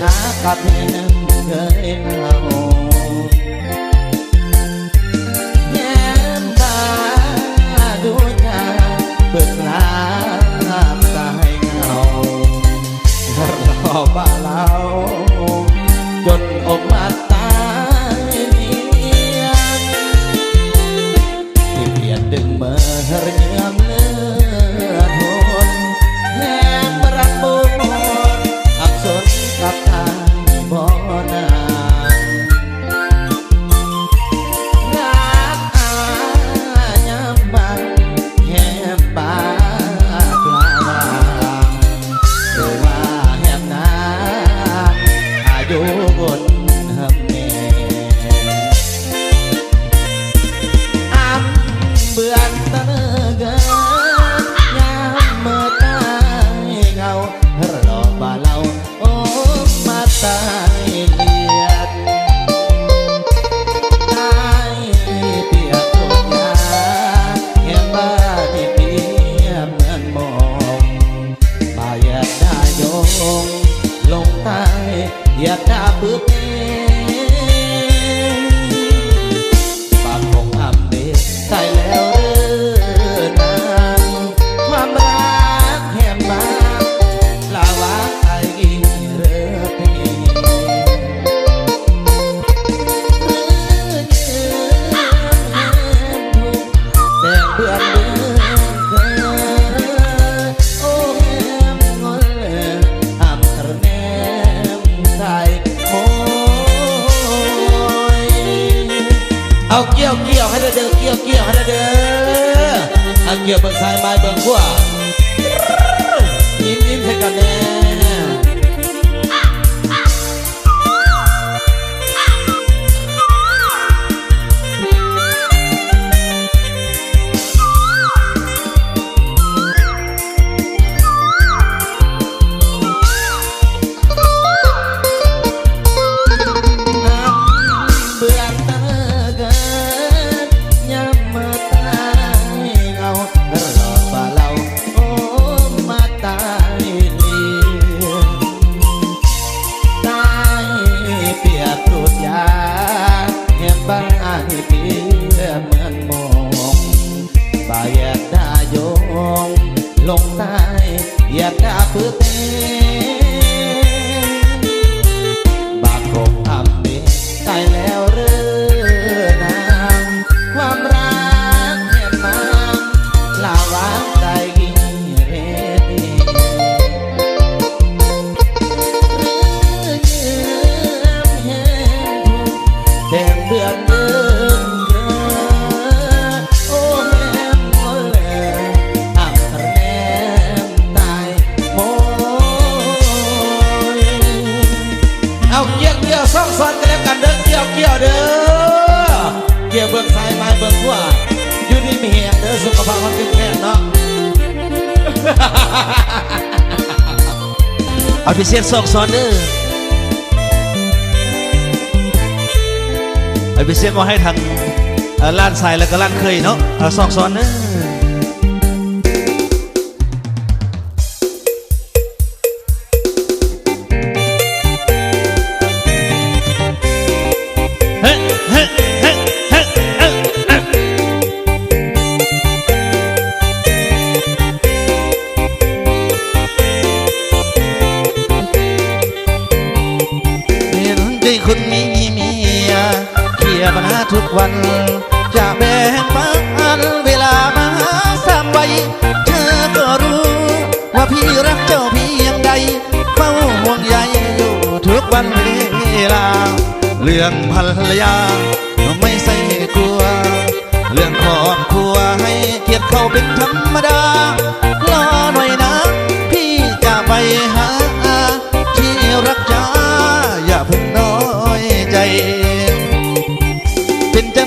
ආකත්නෙන් ගේනවා Oh, my love, don't oh, my อยากด่าปึ๊บ เหยียบเบิ่งซ้ายไม้เบิ่งขวายิ้มยิ้มให้กันแน่ ลงใต้อยากดาพื้นเต้ เอาเกี่ยวเกี่ยวซ่องซ้อนกันแล้วกันเด้อเกี่ยวเกี่ยวเด้อเกี่ยวเบื้องซ้ายม้เบื้องขวาอยู่นี่มีเหียเด้อสุขภาพมันเป็นแค่เนาะเอาพิเศษสองซ้อนเด้อเอาพิเศษมาให้ทางล้านทรายแล้วก็ล้านเคยเนาะเอาสองซ้อนเด้อ วัน จะแบ่งปันเวลามาสามวัยเธอก็รู้ ว่าพี่รักเจ้าเพียงใดเฝ้าห่วงใยอยู่ทุกวันเวลา เรื่องภรรยา ไม่ใส่กลัว เรื่องครอบครัวให้เกียรติเขาเป็นธรรมดา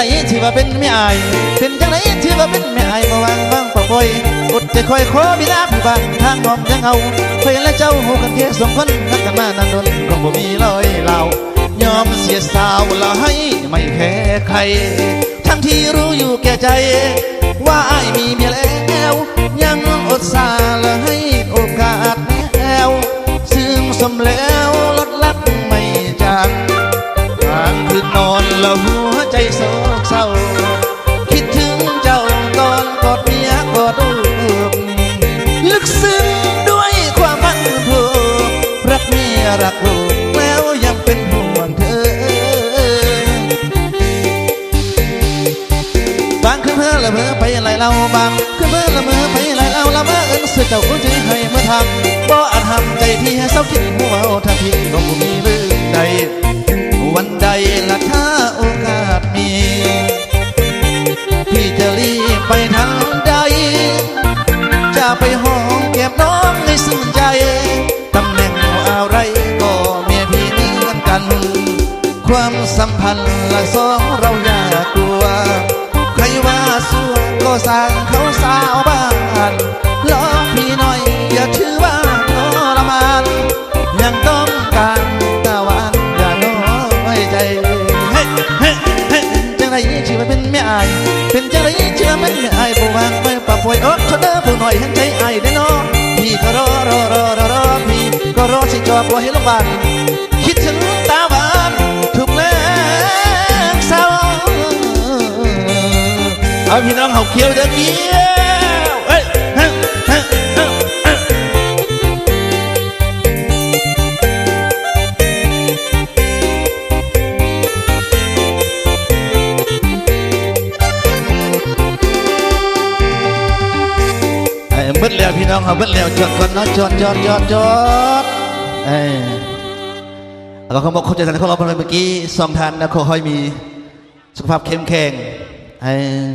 เป็นที่ว่าเป็นไม่อาย เป็นจังไดที่ว่าเป็นไม่อายมาวางวางปะปอยอดจะคอยขอบิดาพี่บางทางน้อมยังเอาเคยและเจ้าหูกันแค่สองคนรักกันมานานนนคงบ่มีรอยเหล่ายอมเสียสาวละให้ไม่แพ้ใคร ทั้งที่รู้อยู่แก่ใจ ว่าอายมีเมียแล้ว ยังอดสาละให้ ละเมอไปไหลเราบางคืนเพื่อละเมอไปไหลเราละเมอเอินสือเจ้าคนใจให้เมื่อทำบ่อาจทำใจพี่ให้เศร้าคิดหัวเอาถ้าพี่ก็บ่มีลืมใดวันใดละถ้าโอกาสมีพี่จะรีบไปทางใด จะไปห้องเก็บน้องให้สนใจตำแหน่งอะไรก็เมียพี่เหมือนกัน ความสัมพันธ์ รอสิจอบรอให้ลงบ้านคิดถึงตาหวานทุกแรงเศร้าเอาพี่น้องเขาเคี้ยวเด้อเกี้ยวเฮ้ยเฮ้ยเฮ้ยเฮ้ยเฮ้ยไอ้เบิดแล้วพี่น้องเขาเบิดแล้วจอดก่อนนะจอดจอดจอดจอด เอ้ยเราเขาบอกเขาจะสั่งเขาเราเมื่อกี้สองทานนะขอให้มีสุขภาพเข้มแข็งเออ